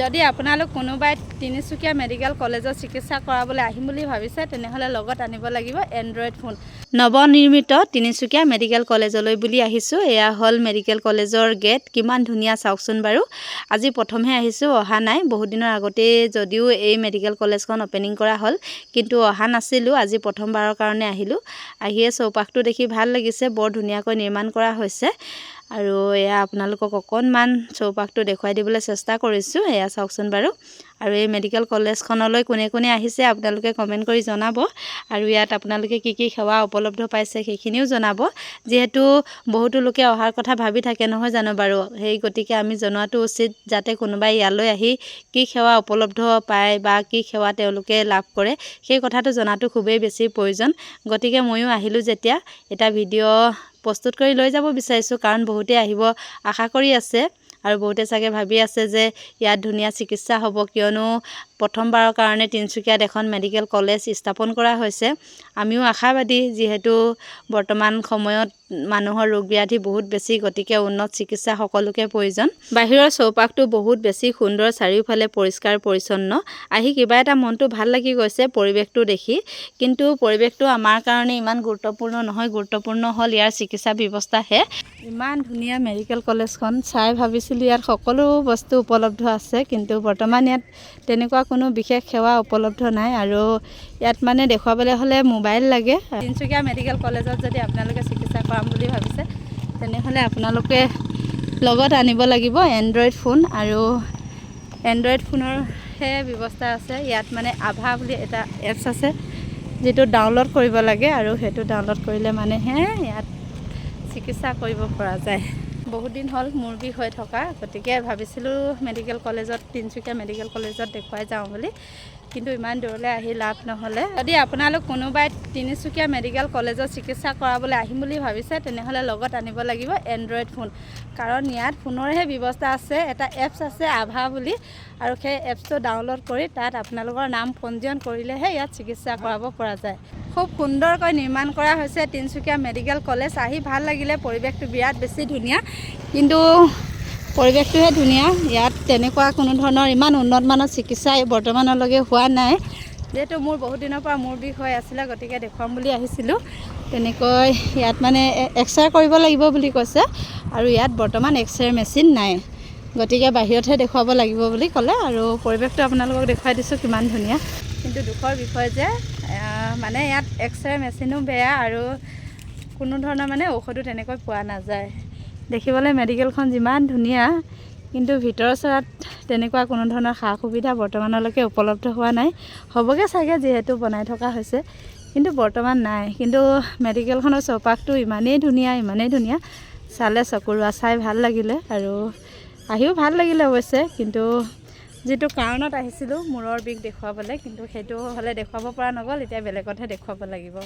যদি আপোনালোক কোনোবাই তিনিচুকীয়া মেডিকেল কলেজত চিকিৎসা কৰাবলৈ আহিম বুলি ভাবিছে তেনেহ'লে লগত আনিব লাগিব এণ্ড্ৰইড ফোন নৱনিৰ্মিত তিনিচুকীয়া মেডিকেল কলেজলৈ বুলি আহিছোঁ। এয়া হ'ল মেডিকেল কলেজৰ গেট। কিমান ধুনীয়া চাওকচোন বাৰু। আজি প্ৰথমহে আহিছোঁ অহা নাই। বহুত দিনৰ আগতেই যদিও এই মেডিকেল কলেজখন অ'পেনিং কৰা হ'ল কিন্তু অহা নাছিলোঁ। আজি প্ৰথমবাৰৰ কাৰণে আহিলোঁ। আহিয়ে চৌপাশটো দেখি ভাল লাগিছে। বৰ ধুনীয়াকৈ নিৰ্মাণ কৰা হৈছে। আৰু এয়া আপোনালোকক অকণমান চৌপাশটো দেখুৱাই দিবলৈ চেষ্টা কৰিছোঁ এয়া চাওকচোন বাৰু। আৰু এই মেডিকেল কলেজখনলৈ কোনে কোনে আহিছে আপোনালোকে কমেণ্ট কৰি জনাব। আৰু ইয়াত আপোনালোকে কি কি সেৱা উপলব্ধ পাইছে সেইখিনিও জনাব। যিহেতু বহুতো লোকে অহাৰ কথা ভাবি থাকে নহয় জানো বাৰু? সেই গতিকে আমি জনোৱাটো উচিত যাতে কোনোবাই ইয়ালৈ আহি কি সেৱা উপলব্ধ পায় বা কি সেৱা তেওঁলোকে লাভ কৰে সেই কথাটো জনাটো খুবেই বেছি প্ৰয়োজন। গতিকে ময়ো আহিলোঁ যেতিয়া। এটা ভিডিঅ' প্ৰস্তুত কৰি লৈ যাব বিচাৰিছোঁ কাৰণ বহুতেই আহিব আশা কৰি আছে আৰু বহুতে চাগে ভাবি আছে যে ইয়াত ধুনীয়া চিকিৎসা হ'ব কিয়নো প্ৰথমবাৰৰ কাৰণে তিনিচুকীয়াত এখন মেডিকেল কলেজ স্থাপন কৰা হৈছে। আমিও আশাবাদী যিহেতু বৰ্তমান সময়ত মানুহৰ ৰোগ ব্যাধি বহুত বেছি গতিকে উন্নত চিকিৎসা সকলোকে প্ৰয়োজন। বাহিৰৰ চৌপাশটো বহুত বেছি সুন্দৰ চাৰিওফালে পৰিষ্কাৰ পৰিচ্ছন্ন। আহি কিবা এটা মনটো ভাল লাগি গৈছে পৰিৱেশটো দেখি। কিন্তু পৰিৱেশটো আমাৰ কাৰণে ইমান গুৰুত্বপূৰ্ণ নহয়। গুৰুত্বপূৰ্ণ হ'ল ইয়াৰ চিকিৎসা ব্যৱস্থাহে। ইমান ধুনীয়া মেডিকেল কলেজখন চাই ভাবিছিলোঁ ইয়াত সকলো বস্তু উপলব্ধ আছে কিন্তু বৰ্তমান ইয়াত তেনেকুৱা কোনো বিশেষ সেৱা উপলব্ধ নাই আৰু ইয়াত মানে দেখুৱাবলৈ হ'লে মোবাইল লাগে। তিনিচুকীয়া মেডিকেল কলেজত যদি আপোনালোকে চিকিৎসা কৰাম বুলি ভাবিছে তেনেহ'লে আপোনালোকে লগত আনিব লাগিব এণ্ড্ৰইড ফোন আৰু এণ্ড্ৰইড ফোনৰহে ব্যৱস্থা আছে। ইয়াত মানে আভা বুলি এটা এপছ আছে যিটো ডাউনলোড কৰিব লাগে আৰু সেইটো ডাউনলোড কৰিলে মানেহে ইয়াত চিকিৎসা কৰিব পৰা যায়। বহুত দিন হ'ল মূৰ বিষ হৈ থকা গতিকে ভাবিছিলোঁ মেডিকেল কলেজত তিনিচুকীয়া মেডিকেল কলেজত দেখুৱাই যাওঁ বুলি। কিন্তু ইমান দূৰলৈ আহি লাভ নহ'লে। যদি আপোনালোক কোনোবাই তিনিচুকীয়া মেডিকেল কলেজত চিকিৎসা কৰাবলৈ আহিম বুলি ভাবিছে তেনেহ'লে লগত আনিব লাগিব এণ্ড্ৰইড ফোন কাৰণ ইয়াত ফোনৰহে ব্যৱস্থা আছে এটা এপছ আছে আভা বুলি। আৰু সেই এপছটো ডাউনলোড কৰি তাত আপোনালোকৰ নাম পঞ্জীয়ন কৰিলেহে ইয়াত চিকিৎসা কৰাব পৰা যায়। খুব সুন্দৰকৈ নিৰ্মাণ কৰা হৈছে তিনিচুকীয়া মেডিকেল কলেজ। আহি ভাল লাগিলে পৰিৱেশটো বিৰাট বেছি ধুনীয়া। কিন্তু পৰিৱেশটোহে ধুনীয়া। ইয়াত তেনেকুৱা কোনো ধৰণৰ ইমান উন্নত মানৰ চিকিৎসা বৰ্তমানলৈকে হোৱা নাই। যিহেতু মোৰ বহুত দিনৰ পৰা মূৰ বিষ হৈ আছিলে গতিকে দেখুৱাম বুলি আহিছিলোঁ। তেনেকৈ ইয়াত মানে এক্সৰে কৰিব লাগিব বুলি কৈছে। আৰু ইয়াত বৰ্তমান এক্সৰে মেচিন নাই। গতিকে বাহিৰতহে দেখুৱাব লাগিব বুলি ক'লে। আৰু পৰিৱেশটো আপোনালোকক দেখুৱাই দিছোঁ কিমান ধুনীয়া। কিন্তু দুখৰ বিষয় যে মানে ইয়াত এক্সৰে মেচিনো বেয়া আৰু কোনো ধৰণৰ মানে ঔষধো তেনেকৈ পোৱা নাযায়। দেখিবলৈ মেডিকেলখন যিমান ধুনীয়া কিন্তু ভিতৰৰ চৰাত তেনেকুৱা কোনো ধৰণৰ সা সুবিধা বৰ্তমানলৈকে উপলব্ধ হোৱা নাই। হ'বগৈ চাগে যিহেতু বনাই থকা হৈছে কিন্তু বৰ্তমান নাই। কিন্তু মেডিকেলখনৰ চৌপাশটো ইমানেই ধুনীয়া ইমানেই ধুনীয়া। চালে চকুৰোৱা চাই ভাল লাগিলে আৰু আহিও ভাল লাগিলে অৱশ্যে কিন্তু যিটো কাৰণত আহিছিলোঁ মূৰৰ বিষ দেখুৱাবলৈ কিন্তু সেইটো হ'লে দেখুৱাব পৰা নগ'ল এতিয়া বেলেগতহে দেখুৱাব লাগিব।